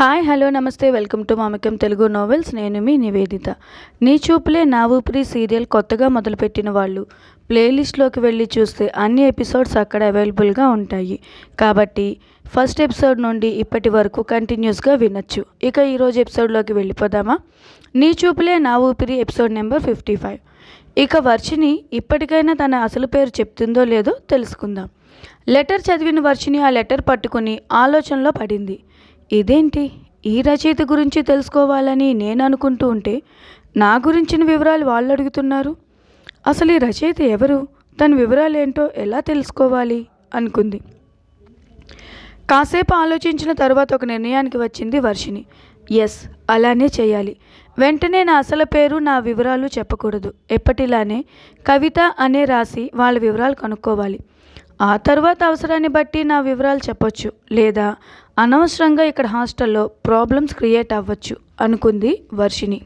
Hi hello నమస్తే. Welcome to మామికం Telugu novels నేను మీ నివేదిత. నీ చూపులే నా ఊపిరి సీరియల్ కొత్తగా మొదలుపెట్టిన వాళ్ళు. ప్లేలిస్ట్లోకి వెళ్ళి చూస్తే అన్ని ఎపిసోడ్స్ అక్కడ అవైలబుల్గా ఉంటాయి. కాబట్టి ఫస్ట్ ఎపిసోడ్ నుండి ఇప్పటి వరకు కంటిన్యూస్గా వినొచ్చు. ఇక ఈరోజు ఎపిసోడ్లోకి వెళ్ళిపోదామా? నీ చూపులే నా ఊపిరి ఎపిసోడ్ నెంబర్ ఫిఫ్టీ ఫైవ్ ఇక వర్షిని ఇప్పటికైనా తన అసలు పేరు చెప్తుందో లేదో తెలుసుకుందాం. లెటర్ చదివిన వర్షిని ఆ లెటర్ పట్టుకుని ఆలోచనలో పడింది. ఇదేంటి? ఈ రచయిత గురించి తెలుసుకోవాలని నేను అనుకుంటూ ఉంటే నా గురించిన వివరాలు వాళ్ళు అడుగుతున్నారు అసలు ఈ రచయిత ఎవరు? తన వివరాలు ఏంటో ఎలా తెలుసుకోవాలి? అనుకుంది. కాసేపు ఆలోచించిన తర్వాత ఒక నిర్ణయానికి వచ్చింది వర్షిని ఎస్ అలానే చేయాలి. వెంటనే నా అసలు పేరు నా వివరాలు చెప్పకూడదు. ఎప్పటిలానే కవిత అనే రాసి వాళ్ళ వివరాలు కనుక్కోవాలి. ఆ తర్వాత అవసరాన్ని బట్టి నా వివరాలు చెప్పొచ్చు. లేదా అనవసరంగా ఇక్కడ హాస్టల్లో ప్రాబ్లమ్స్ క్రియేట్ అవ్వచ్చు అనుకుంది వర్షిని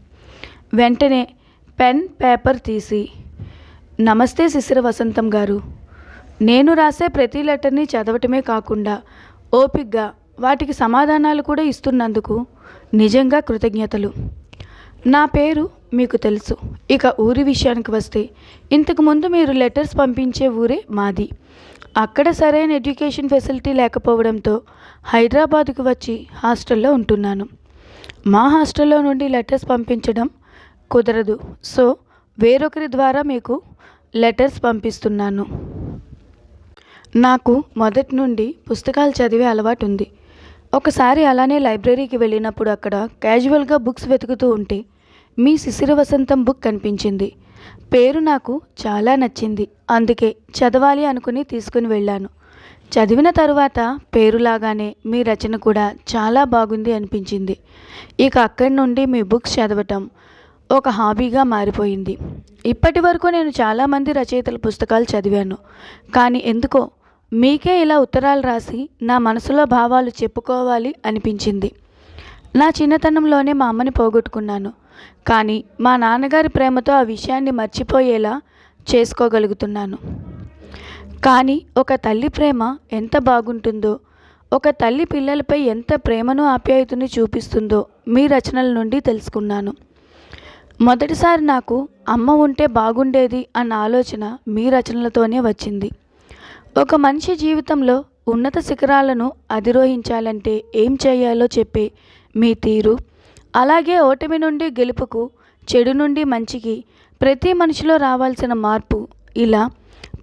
వెంటనే పెన్ పేపర్ తీసి నమస్తే శిశిర వసంతం గారు. నేను రాసే ప్రతి లెటర్ని చదవటమే కాకుండా ఓపిగ్గా వాటికి సమాధానాలు కూడా ఇస్తున్నందుకు నిజంగా కృతజ్ఞతలు. నా పేరు మీకు తెలుసు. ఇక ఊరి విషయానికి వస్తే ఇంతకుముందు మీరు లెటర్స్ పంపించే ఊరే మాది. అక్కడ సరైన ఎడ్యుకేషన్ ఫెసిలిటీ లేకపోవడంతో హైదరాబాద్కు వచ్చి హాస్టల్లో ఉంటున్నాను. మా హాస్టల్లో నుండి లెటర్స్ పంపించడం కుదరదు. సో వేరొకరి ద్వారా మీకు లెటర్స్ పంపిస్తున్నాను. నాకు మొదటి నుండి పుస్తకాలు చదివే అలవాటు ఉంది. ఒకసారి అలానే లైబ్రరీకి వెళ్ళినప్పుడు అక్కడ క్యాజువల్గా బుక్స్ వెతుకుతూ ఉంటే మీ శిశిర వసంతం బుక్ కనిపించింది. పేరు నాకు చాలా నచ్చింది. అందుకే చదవాలి అనుకుని తీసుకుని వెళ్ళాను. చదివిన తరువాత పేరులాగానే మీ రచన కూడా చాలా బాగుంది అనిపించింది. ఇక అక్కడి నుండి మీ బుక్స్ చదవటం ఒక హాబీగా మారిపోయింది. ఇప్పటి వరకు నేను చాలామంది రచయితల పుస్తకాలు చదివాను. కానీ ఎందుకో మీకే ఇలా ఉత్తరాలు రాసి నా మనసులో భావాలు చెప్పుకోవాలి అనిపించింది. నా చిన్నతనంలోనే మా అమ్మని పోగొట్టుకున్నాను. కానీ మా నాన్నగారి ప్రేమతో ఆ విషయాన్ని మర్చిపోయేలా చేసుకోగలుగుతున్నాను. కానీ ఒక తల్లి ప్రేమ ఎంత బాగుంటుందో ఒక తల్లి పిల్లలపై ఎంత ప్రేమను ఆప్యాయతని చూపిస్తుందో మీ రచనల నుండి తెలుసుకున్నాను. మొదటిసారి నాకు అమ్మ ఉంటే బాగుండేది అన్న ఆలోచన మీ రచనలతోనే వచ్చింది. ఒక మనిషి జీవితంలో ఉన్నత శిఖరాలను అధిరోహించాలంటే ఏం చేయాలో చెప్పే మీ తీరు అలాగే ఓటమి నుండి గెలుపుకు చెడు నుండి మంచికి ప్రతి మనిషిలో రావాల్సిన మార్పు. ఇలా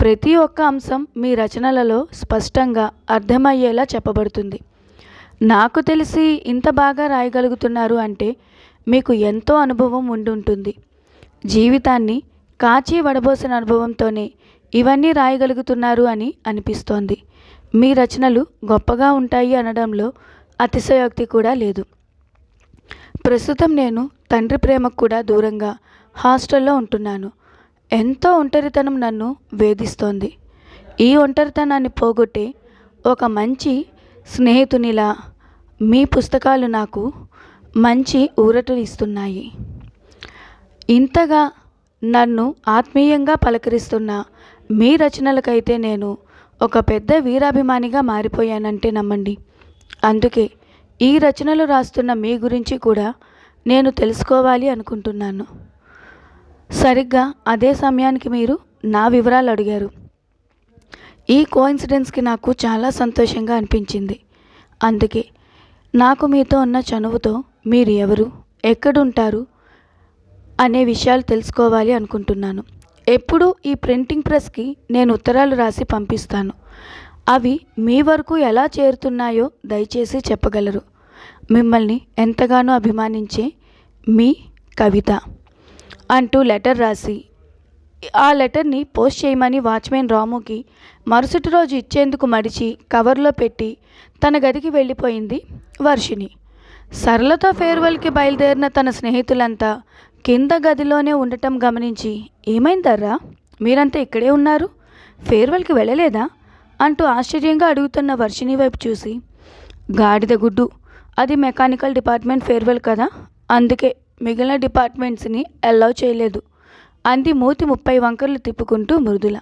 ప్రతి ఒక్క అంశం మీ రచనలలో స్పష్టంగా అర్థమయ్యేలా చెప్పబడుతుంది. నాకు తెలిసి ఇంత బాగా రాయగలుగుతున్నారు అంటే మీకు ఎంతో అనుభవం ఉండుంటుంది. జీవితాన్ని కాచి వడబోసిన అనుభవంతోనే ఇవన్నీ రాయగలుగుతున్నారు అని అనిపిస్తోంది. మీ రచనలు గొప్పగా ఉంటాయి అనడంలో అతిశయోక్తి కూడా లేదు. ప్రస్తుతం నేను తండ్రి ప్రేమకు కూడా దూరంగా హాస్టల్లో ఉంటున్నాను. ఎంతో ఒంటరితనం నన్ను వేధిస్తోంది. ఈ ఒంటరితనాన్ని పోగొట్టే ఒక మంచి స్నేహితునిలా మీ పుస్తకాలు నాకు మంచి ఊరటనిస్తున్నాయి. ఇంతగా నన్ను ఆత్మీయంగా పలకరిస్తున్న మీ రచనలకైతే నేను ఒక పెద్ద వీరాభిమానిగా మారిపోయానంటే నమ్మండి. అందుకే ఈ రచనలు రాస్తున్న మీ గురించి కూడా నేను తెలుసుకోవాలి అనుకుంటున్నాను. సరిగ్గా అదే సమయానికి మీరు నా వివరాలు అడిగారు. ఈ కోఇన్సిడెన్స్కి నాకు చాలా సంతోషంగా అనిపించింది. అందుకే నాకు మీతో ఉన్న చనువుతో మీరు ఎవరు ఎక్కడుంటారు అనే విషయాలు తెలుసుకోవాలి అనుకుంటున్నాను. ఎప్పుడు ఈ ప్రింటింగ్ ప్రెస్కి నేను ఉత్తరాలు రాసి పంపిస్తాను. అవి మీ వరకు ఎలా చేరుతున్నాయో దయచేసి చెప్పగలరు. మిమ్మల్ని ఎంతగానో అభిమానించే మీ కవిత అంటూ లెటర్ రాసి ఆ లెటర్ని పోస్ట్ చేయమని వాచ్మెన్ రాముకి మరుసటి రోజు ఇచ్చేందుకు మడిచి కవర్లో పెట్టి తన గదికి వెళ్ళిపోయింది వర్షిణి. సరళతో ఫేర్వెల్కి బయలుదేరిన తన స్నేహితులంతా కింద గదిలోనే ఉండటం గమనించి ఏమైందర్రా? మీరంతా ఇక్కడే ఉన్నారు? ఫేర్వెల్కి వెళ్ళలేదా? అంటూ ఆశ్చర్యంగా అడుగుతున్న వర్షిణి వైపు చూసి గాడిద గుడ్డు అది మెకానికల్ డిపార్ట్మెంట్ ఫేర్వెల్ కదా? అందుకే మిగిలిన డిపార్ట్మెంట్స్ని అలౌ చేయలేదు. అంది మూతి ముప్పై వంకర్లు తిప్పుకుంటూ మృదుల.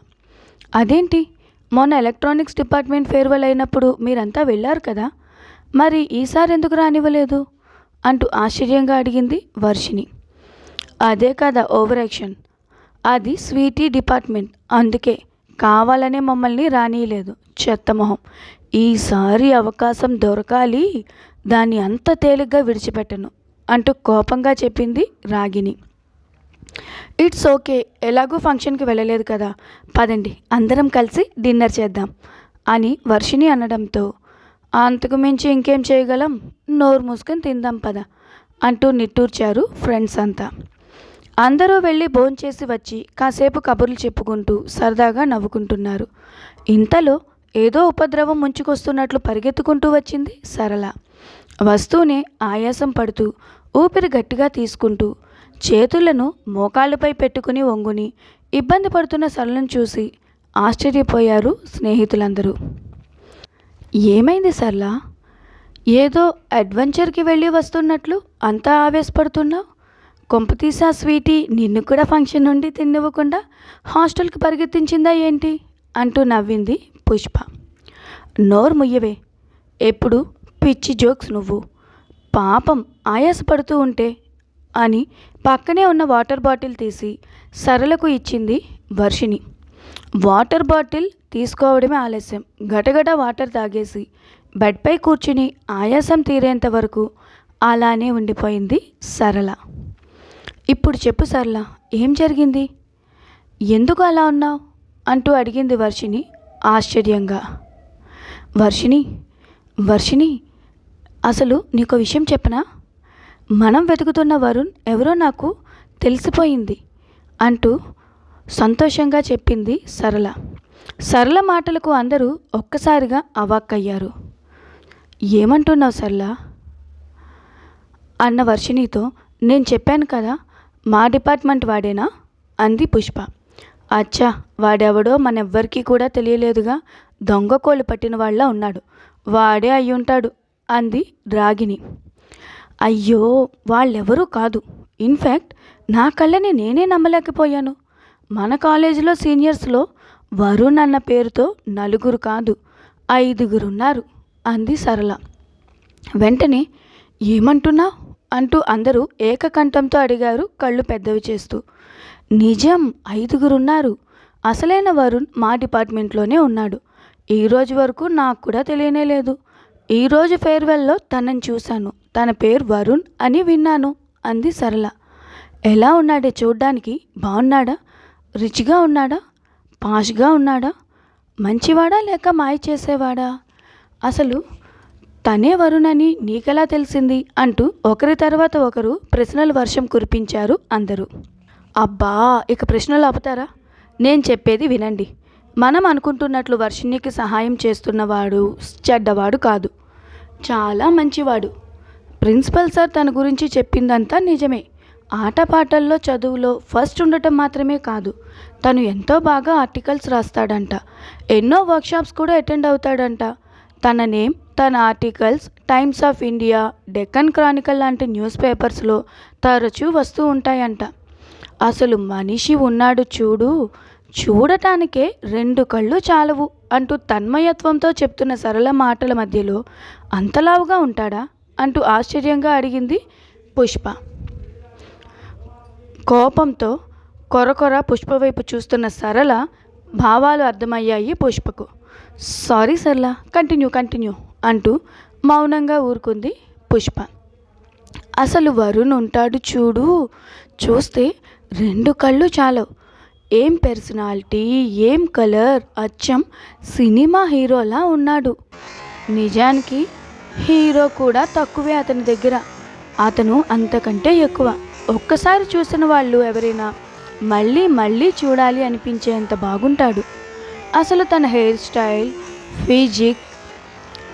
అదేంటి? మొన్న ఎలక్ట్రానిక్స్ డిపార్ట్మెంట్ ఫేర్వెల్ అయినప్పుడు మీరంతా వెళ్ళారు కదా? మరి ఈసారి ఎందుకు రానివ్వలేదు? అంటూ ఆశ్చర్యంగా అడిగింది వర్షిని అదే కదా ఓవర్ యాక్షన్. అది స్వీటీ డిపార్ట్మెంట్. అందుకే కావాలనే మమ్మల్ని రానియలేదు చెత్తమొహం ఈసారి అవకాశం దొరకాలి దాన్ని అంత తేలిగ్గా విడిచిపెట్టను అంటూ కోపంగా చెప్పింది రాగిని ఇట్స్ ఓకే ఎలాగూ ఫంక్షన్కి వెళ్ళలేదు కదా పదండి అందరం కలిసి డిన్నర్ చేద్దాం అని వర్షిని అనడంతో. అంతకు మించి ఇంకేం చేయగలం నోరు మూసుకొని తిందాం పద అంటూ నిట్టూర్చారు ఫ్రెండ్స్ అంతా. అందరూ వెళ్ళి భోంచేసి వచ్చి కాసేపు కబుర్లు చెప్పుకుంటూ సరదాగా నవ్వుకుంటున్నారు. ఇంతలో ఏదో ఉపద్రవం ముంచుకొస్తున్నట్లు పరిగెత్తుకుంటూ వచ్చింది సరళ. వస్తూనే ఆయాసం పడుతూ ఊపిరి గట్టిగా తీసుకుంటూ చేతులను మోకాళ్ళపై పెట్టుకుని వంగుని ఇబ్బంది పడుతున్న సరళను చూసి ఆశ్చర్యపోయారు స్నేహితులందరూ. ఏమైంది సరళ? ఏదో అడ్వెంచర్కి వెళ్ళి వస్తున్నట్లు అంతా ఆవేశపడుతున్నావు? కొంపతీసా స్వీటీ నిన్ను కూడా ఫంక్షన్ నుండి తినివ్వకుండా హాస్టల్కి పరిగెత్తించిందా ఏంటి? అంటూ నవ్వింది పుష్ప. నోరు ముయ్యవే. ఎప్పుడు పిచ్చి జోక్స్ నువ్వు. పాపం ఆయాసపడుతూ ఉంటే అని పక్కనే ఉన్న వాటర్ బాటిల్ తీసి సరళకు ఇచ్చింది వర్షిని వాటర్ బాటిల్ తీసుకోవడమే ఆలస్యం. గటగట వాటర్ తాగేసి బెడ్పై కూర్చుని ఆయాసం తీరేంత వరకు అలానే ఉండిపోయింది సరళ. ఇప్పుడు చెప్పు సరళ ఏం జరిగింది? ఎందుకు అలా ఉన్నావు? అంటూ అడిగింది వర్షిణి ఆశ్చర్యంగా. వర్షిణి వర్షిణి అసలు నీకు విషయం చెప్పనా? మనం వెతుకుతున్న వరుణ్ ఎవరో నాకు తెలిసిపోయింది అంటూ సంతోషంగా చెప్పింది సరళ. సరళ మాటలకు అందరూ ఒక్కసారిగా అవాక్కయ్యారు. ఏమంటున్నావు సరళ? అన్న వర్షిణితో నేను చెప్పాను కదా మా డిపార్ట్మెంట్ వాడేనా? అంది పుష్ప. అచ్చా వాడెవడో మనెవ్వరికీ కూడా తెలియలేదుగా. దొంగ కోళ్ళు పట్టిన వాళ్ళ ఉన్నాడు. వాడే అయ్యుంటాడు అంది రాగిని అయ్యో వాళ్ళెవరూ కాదు. ఇన్ఫ్యాక్ట్ నా కళ్ళని నేనే నమ్మలేకపోయాను. మన కాలేజీలో సీనియర్స్లో వరుణ్ అన్న పేరుతో నలుగురు కాదు ఐదుగురున్నారు అంది సరళ. వెంటనే ఏమంటున్నావు? అంటూ అందరూ ఏకకంఠంతో అడిగారు కళ్ళు పెద్దవి చేస్తూ. నిజం ఐదుగురున్నారు. అసలైన వరుణ్ మా డిపార్ట్మెంట్లోనే ఉన్నాడు. ఈ రోజు వరకు నాకు కూడా తెలియనే లేదు. ఈరోజు ఫేర్వెల్లో తనని చూశాను. తన పేరు వరుణ్ అని విన్నాను అంది సరళ. ఎలా ఉన్నాడే చూడ్డానికి? బాగున్నాడా? రిచ్గా ఉన్నాడా? పాష్గా ఉన్నాడా? మంచివాడా లేక మాయ చేసేవాడా? అసలు తనే వరుణ్ అని నీకెలా తెలిసింది? అంటూ ఒకరి తర్వాత ఒకరు ప్రశ్నల వర్షం కురిపించారు అందరూ. అబ్బా ఇక ప్రశ్నలు ఆపుతారా? నేను చెప్పేది వినండి. మనం అనుకుంటున్నట్లు వర్షిణికి సహాయం చేస్తున్నవాడు చెడ్డవాడు కాదు. చాలా మంచివాడు. ప్రిన్సిపల్ సార్ తన గురించి చెప్పిందంతా నిజమే. ఆటపాటల్లో చదువులో ఫస్ట్ ఉండటం మాత్రమే కాదు తను ఎంతో బాగా ఆర్టికల్స్ రాస్తాడంట. ఎన్నో వర్క్షాప్స్ కూడా అటెండ్ అవుతాడంట. తన నేమ్ తన articles Times of India Deccan Chronicle లాంటి న్యూస్ పేపర్స్లో తరచూ వస్తూ ఉంటాయంట. అసలు మనిషి ఉన్నాడు చూడు చూడటానికే రెండు కళ్ళు చాలవు అంటూ తన్మయత్వంతో చెప్తున్న సరళ మాటల మధ్యలో అంతలావుగా ఉంటాడా అంటూ ఆశ్చర్యంగా అడిగింది పుష్ప. కోపంతో కొరకొర పుష్ప వైపు చూస్తున్న సరళ భావాలు అర్థమయ్యాయి పుష్పకు. సారీ సరళ కంటిన్యూ కంటిన్యూ అంటూ మౌనంగా ఊరుకుంది పుష్ప. అసలు వరుణ్ ఉంటాడు చూడు చూస్తే రెండు కళ్ళు చాలు. ఏం పర్సనాలిటీ ఏం కలర్ అచ్చం సినిమా హీరోలా ఉన్నాడు. నిజానికి హీరో కూడా తక్కువే అతని దగ్గర. అతను అంతకంటే ఎక్కువ. ఒక్కసారి చూసిన వాళ్ళు ఎవరైనా మళ్ళీ మళ్ళీ చూడాలి అనిపించేంత బాగుంటాడు. అసలు తన హెయిర్ స్టైల్ ఫిజిక్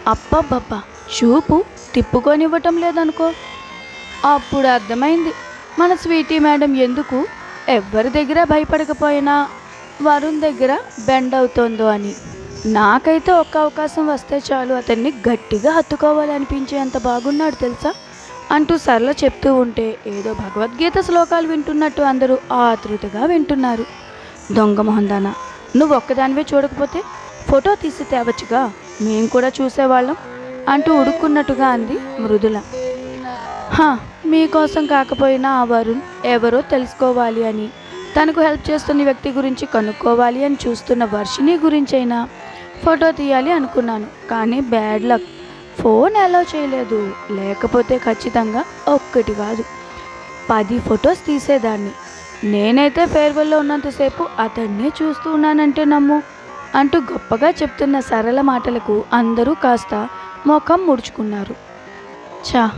అప్పబ్బప్ప చూపు తిప్పుకొనివ్వటం లేదనుకో. అప్పుడు అర్థమైంది. మన స్వీటీ మేడం ఎందుకు ఎవ్వరి దగ్గర భయపడకపోయినా వరుణ్ దగ్గర బెండ్ అవుతోందో అని. నాకైతే ఒక్క అవకాశం వస్తే చాలు అతన్ని గట్టిగా హత్తుకోవాలనిపించేంత బాగున్నాడు తెలుసా? అంటూ సరళ చెప్తూ ఉంటే ఏదో భగవద్గీత శ్లోకాలు వింటున్నట్టు అందరూ ఆతృతగా వింటున్నారు. దొంగ మొహందానా నువ్వు ఒక్కదానివే చూడకపోతే ఫోటో తీసి తేవచ్చుగా? మేము కూడా చూసేవాళ్ళం అంటూ ఉడుక్కున్నట్టుగా అంది మృదుల. హా మీకోసం కాకపోయినా ఆ వరుణ్ ఎవరో తెలుసుకోవాలి అని తనకు హెల్ప్ చేస్తున్న వ్యక్తి గురించి కనుక్కోవాలి అని చూస్తున్న వర్షిని గురించైనా ఫోటో తీయాలి అనుకున్నాను. కానీ బ్యాడ్ లక్. ఫోన్ అలో చేయలేదు. లేకపోతే ఖచ్చితంగా ఒక్కటి కాదు. పది ఫొటోస్ తీసేదాన్ని. నేనైతే ఫేర్వెల్లో ఉన్నంతసేపు అతన్నే చూస్తూ ఉన్నానంటే నమ్ము అంటూ గొప్పగా చెప్తున్న సరళ మాటలకు అందరూ కాస్త ముఖం ముడుచుకున్నారు. చా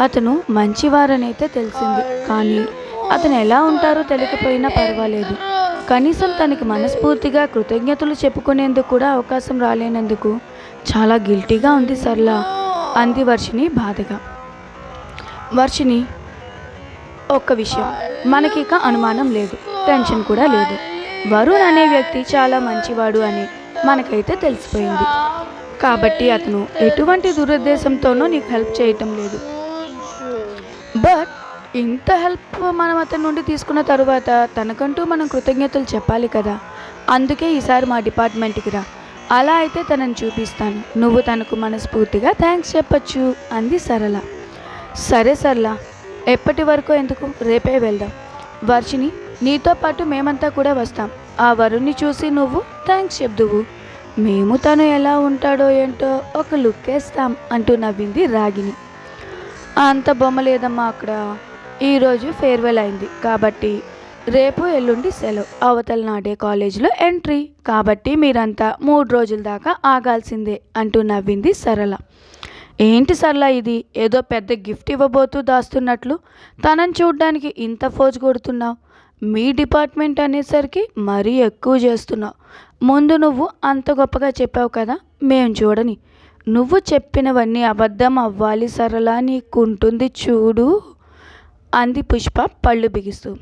అతను మంచివారనైతే తెలిసింది. కానీ అతను ఎలా ఉంటారో తెలియకపోయినా పర్వాలేదు. కనీసం తనకి మనస్ఫూర్తిగా కృతజ్ఞతలు చెప్పుకునేందుకు కూడా అవకాశం రాలేనందుకు చాలా గిల్టీగా ఉంది సర్లా అంది వర్షిని బాధగా. వర్షిని ఒక్క విషయం. మనకిక అనుమానం లేదు టెన్షన్ కూడా లేదు. వరుణ్ అనే వ్యక్తి చాలా మంచివాడు అని మనకైతే తెలిసిపోయింది. కాబట్టి అతను ఎటువంటి దురుద్దేశంతోనూ నీకు హెల్ప్ చేయటం లేదు. ఇంత హెల్ప్ మనం అతని నుండి తీసుకున్న తరువాత తనకంటూ మనం కృతజ్ఞతలు చెప్పాలి కదా. అందుకే ఈసారి మా డిపార్ట్మెంట్కి రా. అలా అయితే తనని చూపిస్తాను. నువ్వు తనకు మనస్ఫూర్తిగా థ్యాంక్స్ చెప్పచ్చు అంది సరళ. సరే సరళ ఎప్పటి వరకు ఎందుకు? రేపే వెళ్దాం. వర్షిని నీతో పాటు మేమంతా కూడా వస్తాం. ఆ వరుణ్ణి చూసి నువ్వు థ్యాంక్స్ చెప్దువు. మేము తను ఎలా ఉంటాడో ఏంటో ఒక లుక్ వేస్తాం అంటూ నవ్వింది రాగిని అంత బొమ్మ లేదమ్మా అక్కడ. ఈరోజు ఫేర్వెల్ అయింది. కాబట్టి రేపు ఎల్లుండి సెలవు. అవతల నాడే కాలేజీలో ఎంట్రీ. కాబట్టి మీరంతా మూడు రోజుల దాకా ఆగాల్సిందే అంటూ నవ్వింది సరళ. ఏంటి సరళ ఇది? ఏదో పెద్ద గిఫ్ట్ ఇవ్వబోతూ దాస్తున్నట్లు. తనని చూడ్డానికి ఇంత ఫోజు కొడుతున్నావు? మీ డిపార్ట్మెంట్ అనేసరికి మరీ ఎక్కువ చేస్తున్నావు. ముందు నువ్వు అంత గొప్పగా చెప్పావు కదా? మేము చూడని. నువ్వు చెప్పినవన్నీ అబద్ధం అవ్వాలి సరళ. నీకుంటుంది చూడు. అంది పుష్ప పళ్ళు బిగిస్తూ.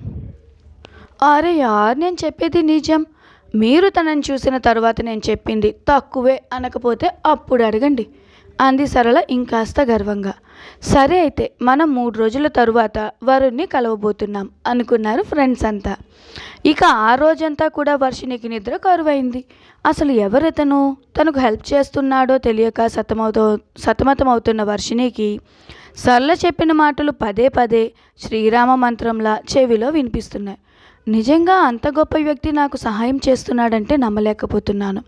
అరే యార్ నేను చెప్పేది నిజం. మీరు తనని చూసిన తర్వాత నేను చెప్పింది తక్కువే అనకపోతే అప్పుడు అడగండి అంది సరళ ఇంకాస్త గర్వంగా. సరే అయితే మనం మూడు రోజుల తరువాత వరుణ్ణి కలవబోతున్నాం అనుకున్నారు ఫ్రెండ్స్ అంతా. ఇక ఆ రోజంతా కూడా వర్షినికి నిద్ర కరువైంది. అసలు ఎవరితను? తనకు హెల్ప్ చేస్తున్నాడో తెలియక సతమవుతూ సతమతమవుతున్న వర్షినికి సరళ చెప్పిన మాటలు పదే పదే శ్రీరామ మంత్రంలా చెవిలో వినిపిస్తున్నాయి. నిజంగా అంత గొప్ప వ్యక్తి నాకు సహాయం చేస్తున్నాడంటే నమ్మలేకపోతున్నాను.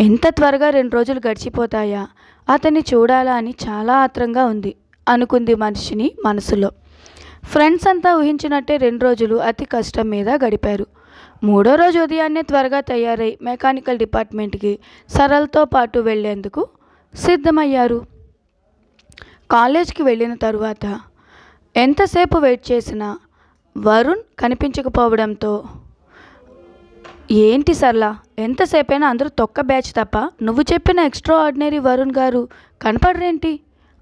ఎంత త్వరగా రెండు రోజులు గడిచిపోతాయా? అతన్ని చూడాలా అని చాలా ఆత్రంగా ఉంది అనుకుంది మనిషిని మనసులో. ఫ్రెండ్స్ అంతా ఊహించినట్టే రెండు రోజులు అతి కష్టం మీద గడిపారు. మూడో రోజు ఉదయాన్నే త్వరగా తయారై మెకానికల్ డిపార్ట్మెంట్కి సరళతో పాటు వెళ్ళేందుకు సిద్ధమయ్యారు. కాలేజ్కి వెళ్ళిన తరువాత ఎంతసేపు వెయిట్ చేసినా వరుణ్ కనిపించకపోవడంతో ఏంటి సర్లా ఎంతసేపైనా అందరూ తొక్క బ్యాచ్ తప్ప నువ్వు చెప్పిన ఎక్స్ట్రా ఆర్డినరీ వరుణ్ గారు కనపడరేంటి?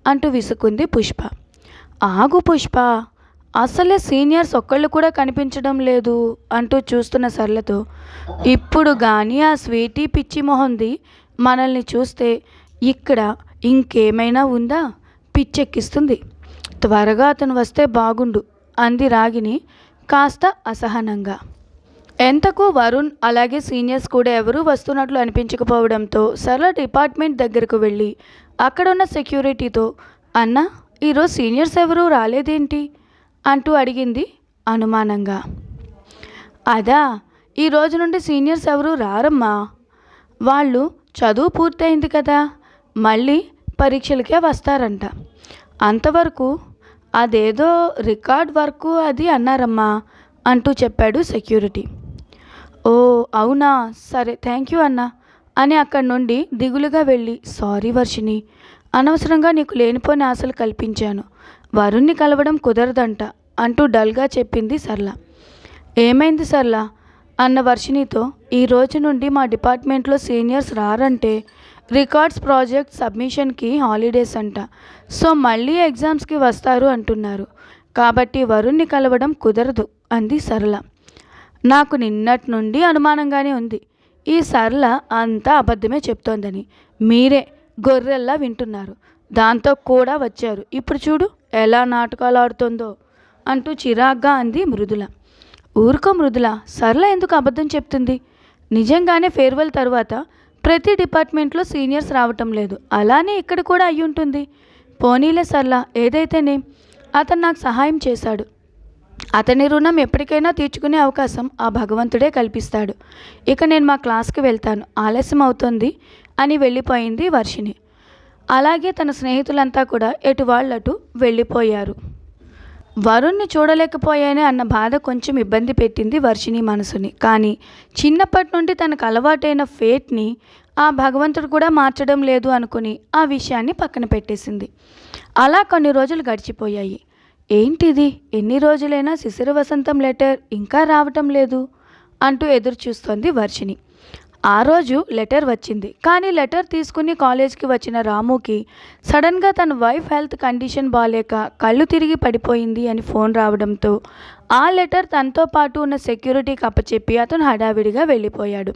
అంటూ విసుకుంది పుష్ప. ఆగు పుష్ప అసలే సీనియర్స్ ఒక్కళ్ళు కూడా కనిపించడం లేదు అంటూ చూస్తున్న సర్లతో ఇప్పుడు కానీ ఆ స్వీటీ పిచ్చి మొహంది మనల్ని చూస్తే ఇక్కడ ఇంకేమైనా ఉందా? పిచ్చెక్కిస్తుంది. త్వరగా అతను వస్తే బాగుండు అంది రాగిని కాస్త అసహనంగా. ఎంతకు వరుణ్ అలాగే సీనియర్స్ కూడా ఎవరూ వస్తున్నట్లు అనిపించకపోవడంతో సరళ డిపార్ట్మెంట్ దగ్గరకు వెళ్ళి అక్కడున్న సెక్యూరిటీతో అన్న ఈరోజు సీనియర్స్ ఎవరూ రాలేదేంటి? అంటూ అడిగింది అనుమానంగా. అదా ఈ రోజు నుండి సీనియర్స్ ఎవరూ రారమ్మా. వాళ్ళు చదువు పూర్తయింది కదా. మళ్ళీ పరీక్షలకే వస్తారంట. అంతవరకు అదేదో రికార్డ్ వర్క్ అది అన్నారమ్మా అంటూ చెప్పాడు సెక్యూరిటీ. ఓ అవునా? సరే థ్యాంక్ యూ అన్నా అని అక్కడి నుండి దిగులుగా వెళ్ళి సారీ వర్షిని అనవసరంగా నీకు లేనిపోని ఆశలు కల్పించాను. వరుణ్ణి కలవడం కుదరదంట అంటూ డల్గా చెప్పింది సర్ల ఏమైంది సర్ల అన్న వర్షినితో ఈ రోజు నుండి మా డిపార్ట్మెంట్లో సీనియర్స్ రారంటే రికార్డ్స్ ప్రాజెక్ట్ సబ్మిషన్కి హాలిడేస్ అంట. సో మళ్ళీ ఎగ్జామ్స్కి వస్తారు అంటున్నారు. కాబట్టి వరుణ్ణి కలవడం కుదరదు అంది సరళ. నాకు నిన్నటి నుండి అనుమానంగానే ఉంది. ఈ సరళ అంతా అబద్ధమే చెప్తోందని. మీరే గొర్రెల్లా వింటున్నారు. దాంతో కూడా వచ్చారు. ఇప్పుడు చూడు ఎలా నాటకాలు ఆడుతుందో అంటూ చిరాగ్గా అంది మృదుల. ఊరుకో మృదుల సరళ ఎందుకు అబద్ధం చెప్తుంది? నిజంగానే ఫేర్వెల్ తర్వాత ప్రతి డిపార్ట్మెంట్లో సీనియర్స్ రావటం లేదు. అలానే ఇక్కడ కూడా అయి ఉంటుంది పోనీలే సర్లా ఏదైతేనే. అతను నాకు సహాయం చేశాడు. అతని రుణం ఎప్పటికైనా తీర్చుకునే అవకాశం ఆ భగవంతుడే కల్పిస్తాడు. ఇక నేను మా క్లాస్కి వెళ్తాను. ఆలస్యం అవుతుంది అని వెళ్ళిపోయింది వర్షిని అలాగే తన స్నేహితులంతా కూడా ఎటు వాళ్ళటు వెళ్ళిపోయారు. వరుణ్ణి చూడలేకపోయానే అన్న బాధ కొంచెం ఇబ్బంది పెట్టింది వర్షిని మనసుని. కానీ చిన్నప్పటి నుండి తనకు అలవాటైన ఫేట్ని ఆ భగవంతుడు కూడా మార్చడం లేదు అనుకుని ఆ విషయాన్ని పక్కన పెట్టేసింది. అలా కొన్ని రోజులు గడిచిపోయాయి. ఏంటిది? ఎన్ని రోజులైనా శిశిర వసంతం లెటర్ ఇంకా రావటం లేదు అంటూ ఎదురు చూస్తోంది వర్షిని ఆ రోజు లెటర్ వచ్చింది. కానీ లెటర్ తీసుకుని కాలేజ్కి వచ్చిన రాముకి సడన్గా తన వైఫ్ హెల్త్ కండిషన్ బాగాలేక కళ్ళు తిరిగి పడిపోయింది అని ఫోన్ రావడంతో ఆ లెటర్ తనతో పాటు ఉన్న సెక్యూరిటీకి అప్పచెప్పి అతను హడావిడిగా వెళ్ళిపోయాడు.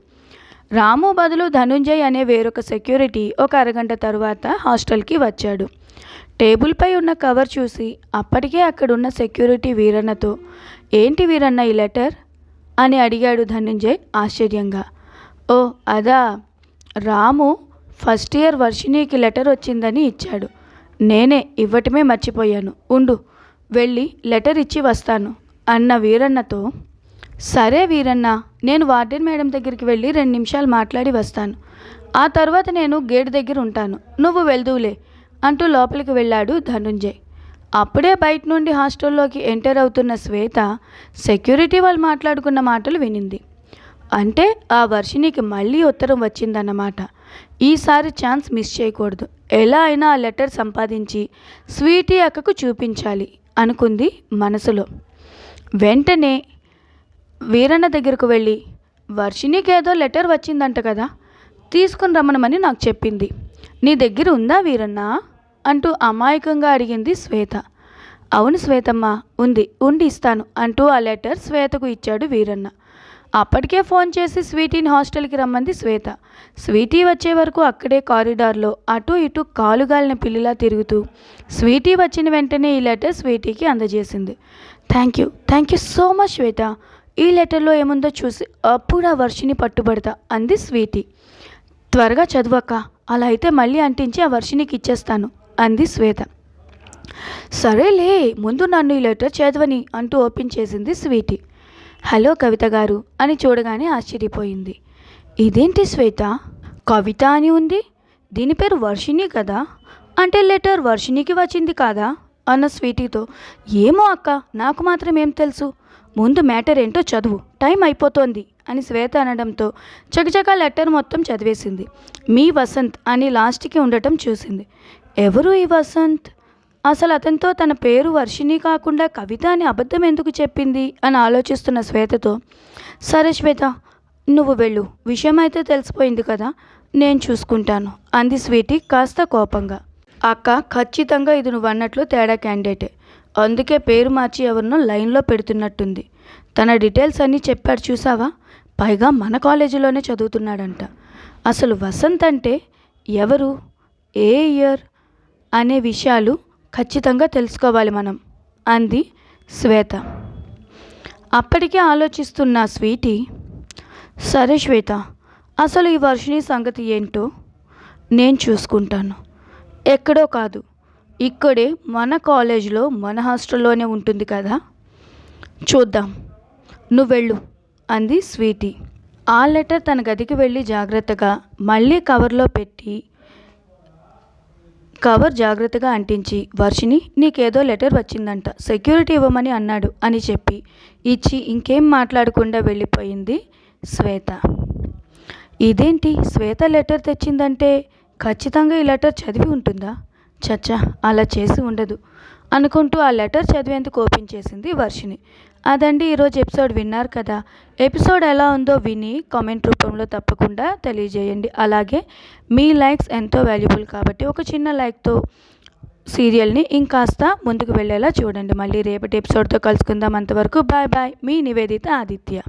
రాము బదులు ధనుంజయ్ అనే వేరొక సెక్యూరిటీ ఒక అరగంట తరువాత హాస్టల్కి వచ్చాడు. టేబుల్పై ఉన్న కవర్ చూసి అప్పటికే అక్కడున్న సెక్యూరిటీ వీరన్నతో ఏంటి వీరన్న ఈ లెటర్? అని అడిగాడు ధనుంజయ్ ఆశ్చర్యంగా. ఓ అదా. రాము ఫస్ట్ ఇయర్ వర్షిణికి లెటర్ వచ్చిందని ఇచ్చాడు. నేనే ఇవ్వటమే మర్చిపోయాను. ఉండు వెళ్ళి లెటర్ ఇచ్చి వస్తాను అన్న వీరన్నతో. సరే వీరన్న నేను వార్డెన్ మేడం దగ్గరికి వెళ్ళి రెండు నిమిషాలు మాట్లాడి వస్తాను. ఆ తర్వాత నేను గేట్ దగ్గర ఉంటాను. నువ్వు వెళ్దువులే అంటూ లోపలికి వెళ్ళాడు ధనుంజయ్. అప్పుడే బయట నుండి హాస్టల్లోకి ఎంటర్ అవుతున్న శ్వేత సెక్యూరిటీ వాళ్ళు మాట్లాడుకున్న మాటలు వినింది. అంటే ఆ వర్షినికి మళ్ళీ ఉత్తరం వచ్చిందన్నమాట. ఈసారి ఛాన్స్ మిస్ చేయకూడదు. ఎలా అయినా ఆ లెటర్ సంపాదించి స్వీటీ అక్కకు చూపించాలి అనుకుంది మనసులో. వెంటనే వీరన్న దగ్గరకు వెళ్ళి వర్షినికి ఏదో లెటర్ వచ్చిందంట కదా తీసుకుని రమ్మనమని నాకు చెప్పింది. నీ దగ్గర ఉందా వీరన్న? అంటూ అమాయకంగా అడిగింది శ్వేత. అవును శ్వేతమ్మ ఉంది ఉండి ఇస్తాను అంటూ ఆ లెటర్ శ్వేతకు ఇచ్చాడు వీరన్న. అప్పటికే ఫోన్ చేసి స్వీటీని హాస్టల్కి రమ్మంది శ్వేత. స్వీటీ వచ్చే వరకు అక్కడే కారిడార్లో అటు ఇటు కాలుగాలిన పిల్లిలా తిరుగుతూ స్వీటీ వచ్చిన వెంటనే ఈ లెటర్ స్వీటీకి అందజేసింది. Thank you thank you so much Shweta. ఈ లెటర్లో ఏముందో చూసి అప్పుడు ఆ వర్షిని పట్టుబడతా అంది స్వీటీ. త్వరగా చదువక్క అలా అయితే మళ్ళీ అంటించి ఆ వర్షినికి ఇచ్చేస్తాను అంది శ్వేత. సరేలే ముందు నన్ను ఈ లెటర్ చదవని అంటూ ఓపెన్ చేసింది స్వీటీ. హలో కవిత గారు అని చూడగానే ఆశ్చర్యపోయింది. ఇదేంటి శ్వేత? కవిత అని ఉంది? దీని పేరు వర్షిణి కదా? అంటే లెటర్ వర్షిణికి వచ్చింది కాదా? అన్న స్వీటీతో ఏమో అక్క నాకు మాత్రం ఏం తెలుసు. ముందు మ్యాటర్ ఏంటో చదువు టైం అయిపోతోంది అని శ్వేత అనడంతో చకచకా లెటర్ మొత్తం చదివేసింది. మీ వసంత్ అని లాస్ట్కి ఉండటం చూసింది. ఎవరు ఈ వసంత్? అసలు అతనితో తన పేరు వర్షిణి కాకుండా కవిత అని అబద్ధం ఎందుకు చెప్పింది అని ఆలోచిస్తున్న శ్వేతతో సరే శ్వేత నువ్వు వెళ్ళు. విషయం అయితే తెలిసిపోయింది కదా నేను చూసుకుంటాను అంది స్వీటీ కాస్త కోపంగా. అక్క ఖచ్చితంగా ఇది నువ్వు అన్నట్లు తేడా క్యాండిడేటే. అందుకే పేరు మార్చి ఎవరినో లైన్లో పెడుతున్నట్టుంది. తన డీటెయిల్స్ అన్నీ చెప్పాడు చూసావా? పైగా మన కాలేజీలోనే చదువుతున్నాడంట. అసలు వసంత్ అంటే ఎవరు? ఏ ఇయర్? అనే విషయాలు ఖచ్చితంగా తెలుసుకోవాలి మనం అంది శ్వేత. అప్పటికే ఆలోచిస్తున్న స్వీటీ సరే శ్వేత అసలు ఈ వర్షిణి సంగతి ఏంటో నేను చూసుకుంటాను. ఎక్కడో కాదు ఇక్కడే మన కాలేజీలో మన హాస్టల్లోనే ఉంటుంది కదా? చూద్దాం నువ్వు వెళ్ళు అంది స్వీటీ. ఆ లెటర్ తన గదికి వెళ్ళి జాగ్రత్తగా మళ్ళీ కవర్లో పెట్టి కవర్ జాగ్రత్తగా అంటించి వర్షిని నీకేదో లెటర్ వచ్చిందంట సెక్యూరిటీ ఇవ్వమని అన్నాడు అని చెప్పి ఇచ్చి ఇంకేం మాట్లాడకుండా వెళ్ళిపోయింది శ్వేత. ఇదేంటి? శ్వేత లెటర్ తెచ్చిందంటే ఖచ్చితంగా ఈ లెటర్ చదివి ఉంటుందా? చచ్చా అలా చేసి ఉండదు అనుకుంటూ ఆ లెటర్ చదివేందుకు ఓపెన్ చేసింది వర్షిని అదండి ఈరోజు ఎపిసోడ్ విన్నారు కదా. ఎపిసోడ్ ఎలా ఉందో విని కామెంట్ రూపంలో తప్పకుండా తెలియజేయండి. అలాగే మీ లైక్స్ ఎంతో వాల్యుబుల్ కాబట్టి ఒక చిన్న లైక్తో సీరియల్ని ఇంకాస్త ముందుకు వెళ్ళేలా చూడండి. మళ్ళీ రేపటి ఎపిసోడ్తో కలుసుకుందాం. అంతవరకు బాయ్ బాయ్. మీ నివేదిత ఆదిత్య.